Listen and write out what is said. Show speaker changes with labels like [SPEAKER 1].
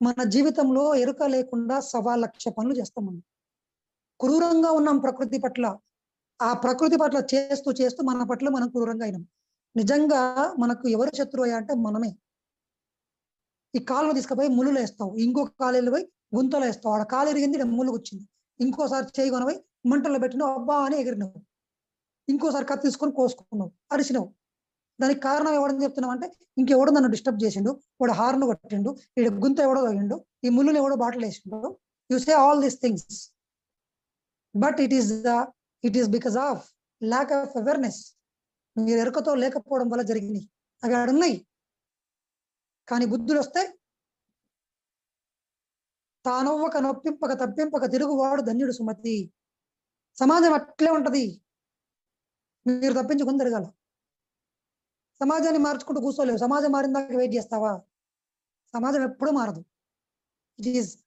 [SPEAKER 1] మన జీవితంలో ఎరుక లేకుండా సవా లక్ష పనులు చేస్తాం మనం క్రూరంగా ఉన్నాం ప్రకృతి పట్ల. ఆ ప్రకృతి పట్ల చేస్తూ చేస్తూ మన పట్ల మనం క్రూరంగా అయినాం. నిజంగా మనకు ఎవరు శత్రువు అయ్యా అంటే మనమే. ఈ కాలువ తీసుకుపోయి ముళ్ళు వేస్తావు ఇంకో కాలు పోయి గుంతలో వేస్తావు. ఆడ కాలు ఎరిగింది ఈడ ముళ్ళు వచ్చింది ఇంకోసారి చేయి కొనవై మంటల్లో పెట్టినావు అబ్బా అని ఎగిరినావు. ఇంకోసారి కత్తి తీసుకొని కోసుకున్నావు అరిసినావు దానికి కారణం ఎవడని చెప్తున్నాం అంటే ఇంకెవడో నన్ను డిస్టర్బ్ చేసిండు వాడు హార్న్ కొట్టిండు వీడు గుంత ఎవడో తగిండు ఈ ముళ్ళుని ఎవడో బాటలు వేసిండు. You say all these things but it is the it is because of lack of awareness మీరు ఎరుకతో లేకపోవడం వల్ల జరిగినాయి. అవి ఆడ ఉన్నాయి. కానీ బుద్ధులు వస్తే తానవ్వక నొప్పింపక తప్పింపక తిరుగువాడు ధన్యుడు సుమతి. సమాజం అట్లే ఉంటది. మీరు తప్పించుకొని తిరగాల. సమాజాన్ని మార్చుకుంటూ కూర్చోలేవు. సమాజం మారిందాక వెయిట్ చేస్తావా? సమాజం ఎప్పుడూ మారదు. It is